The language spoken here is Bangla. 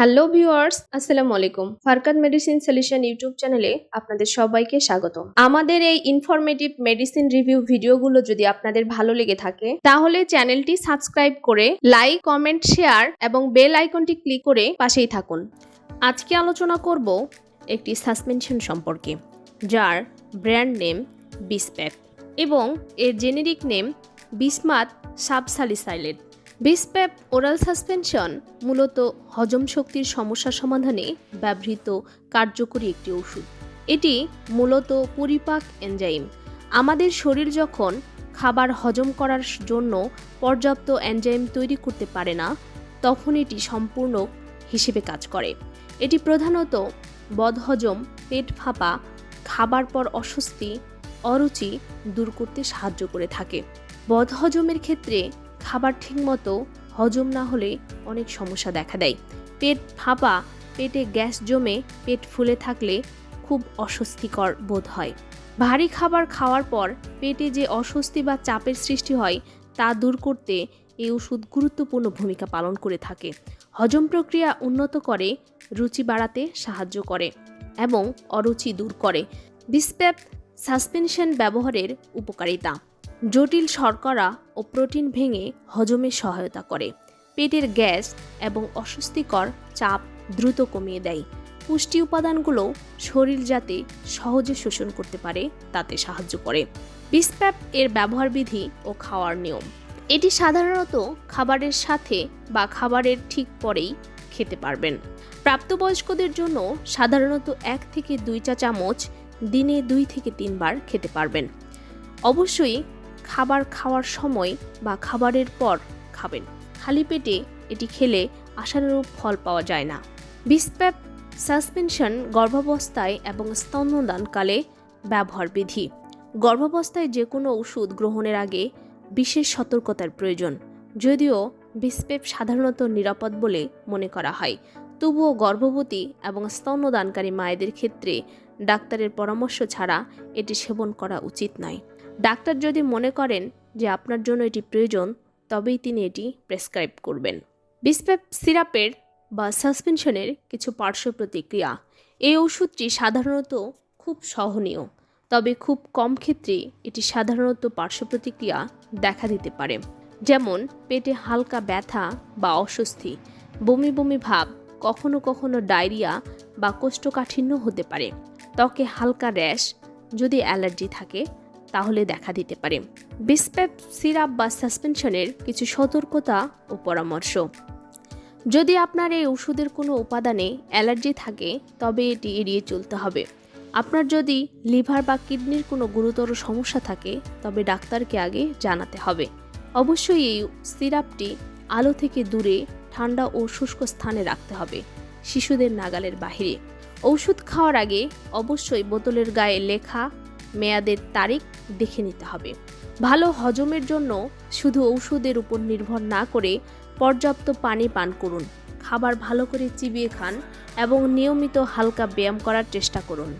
হ্যালো ভিউয়ার্স আসসালামু আলাইকুম। ফারকাত মেডিসিন সলিউশন ইউটিউব চ্যানেলে আপনাদের সবাইকে স্বাগত আমাদের এই ইনফরমেটিভ মেডিসিন রিভিউ ভিডিওগুলো যদি আপনাদের ভালো লেগে থাকে, তাহলে চ্যানেলটি সাবস্ক্রাইব করে লাইক কমেন্ট শেয়ার এবং বেল আইকনটি ক্লিক করে পাশেই থাকুন। আজকে আলোচনা করব একটি সাসপেনশন সম্পর্কে, যার ব্র্যান্ড নেম বিসপ্যাপ এবং এর জেনেরিক নেম বিসমাত সাবসালিসাইলেট বিসপ্যাপ ওরাল সাসপেনশন মূলত হজম শক্তির সমস্যা সমাধানে ব্যবহৃত কার্যকরী একটি ওষুধ। এটি মূলত পরিপাক এনজাইম। আমাদের শরীর যখন খাবার হজম করার জন্য পর্যাপ্ত এনজাইম তৈরি করতে পারে না, তখন এটি সম্পূর্ণ হিসেবে কাজ করে। এটি প্রধানত বদহজম, পেট ফাঁপা, খাবার পর অস্বস্তি, অরুচি দূর করতে সাহায্য করে থাকে। বদহজমের ক্ষেত্রে খাবার ঠিকমতো হজম না হলে অনেক সমস্যা দেখা দেয়। পেট ফাঁপা, পেটে গ্যাস জমে, পেট ফুলে থাকলে খুব অস্বস্তিকর বোধ হয়। ভারী খাবার খাওয়ার পর পেটে যে অস্বস্তি বা চাপের সৃষ্টি হয়, তা দূর করতে এই ওষুধ গুরুত্বপূর্ণ ভূমিকা পালন করে থাকে। হজম প্রক্রিয়া উন্নত করে, রুচি বাড়াতে সাহায্য করে এবং অরুচি দূর করে। বিসপ্যাপ সাসপেনশন ব্যবহারের উপকারিতা। জটিল শর্করা ও প্রোটিন ভেঙে হজমে সহায়তা করে। পেটের গ্যাস এবং অস্বস্তিকর চাপ দ্রুত কমিয়ে দেয়। পুষ্টি উপাদানগুলো শরীর যাতে সহজে শোষণ করতে পারে, তাতে সাহায্য করে। বিসপ্যাপ এর ব্যবহার বিধি ও খাওয়ার নিয়ম। এটি সাধারণত খাবারের সাথে বা খাবারের ঠিক পরেই খেতে পারবেন। প্রাপ্তবয়স্কদের জন্য সাধারণত এক থেকে দুই চা চামচ দিনে দুই থেকে তিনবার খেতে পারবেন। অবশ্যই খাবার খাওয়ার সময় বা খাবারের পর খাবেন। খালি পেটে এটি খেলে আশানুরূপ ফল পাওয়া যায় না। বিসপ্যাপ সাসপেনশন গর্ভাবস্থায় এবং স্তন্যদানকালে ব্যবহার বিধি। গর্ভাবস্থায় যে কোনো ওষুধ গ্রহণের আগে বিশেষ সতর্কতার প্রয়োজন। যদিও বিসপেপ সাধারণত নিরাপদ বলে মনে করা হয়। তবুও গর্ভবতী এবং স্তন্যদানকারী মায়েদের ক্ষেত্রে ডাক্তারের পরামর্শ ছাড়া এটি সেবন করা উচিত নয়। ডাক্তার যদি মনে করেন যে আপনার জন্য এটি প্রয়োজন, তবেই তিনি এটি প্রেসক্রাইব করবেন। বিসপেপ সিরাপের বা সাসপেনশনের কিছু পার্শ্ব প্রতিক্রিয়া। এই ওষুধটি সাধারণত খুব সহনীয়, তবে খুব কম ক্ষেত্রে এটি সাধারণত পার্শ্ব প্রতিক্রিয়া দেখা দিতে পারে। যেমন, পেটে হালকা ব্যথা বা অস্বস্তি, বমি বমি ভাব, কখনো কখনো ডায়রিয়া বা কোষ্ঠকাঠিন্য হতে পারে। ত্বকে হালকা র্যাশ, যদি অ্যালার্জি থাকে তাহলে দেখা দিতে পারে। বিসপেপ সিরাপ বা সাসপেনশনের কিছু সতর্কতা ও পরামর্শ। যদি আপনার এই ওষুধের কোনো উপাদানে অ্যালার্জি থাকে, তবে এটি এড়িয়ে চলতে হবে। আপনার যদি লিভার বা কিডনির কোনো গুরুতর সমস্যা থাকে, তবে ডাক্তারকে আগে জানাতে হবে। অবশ্যই এই সিরাপটি আলো থেকে দূরে, ঠান্ডা ও শুষ্ক স্থানে রাখতে হবে, শিশুদের নাগালের বাহিরে। ওষুধ খাওয়ার আগে অবশ্যই বোতলের গায়ে লেখা মেয়াদের তারিখ দেখে নিতে হবে। ভালো হজমের জন্য শুধু ঔষধের উপর নির্ভর না করে পর্যাপ্ত পানি পান করুন। খাবার ভালো করে চিবিয়ে খান এবং নিয়মিত হালকা ব্যায়াম করার চেষ্টা করুন।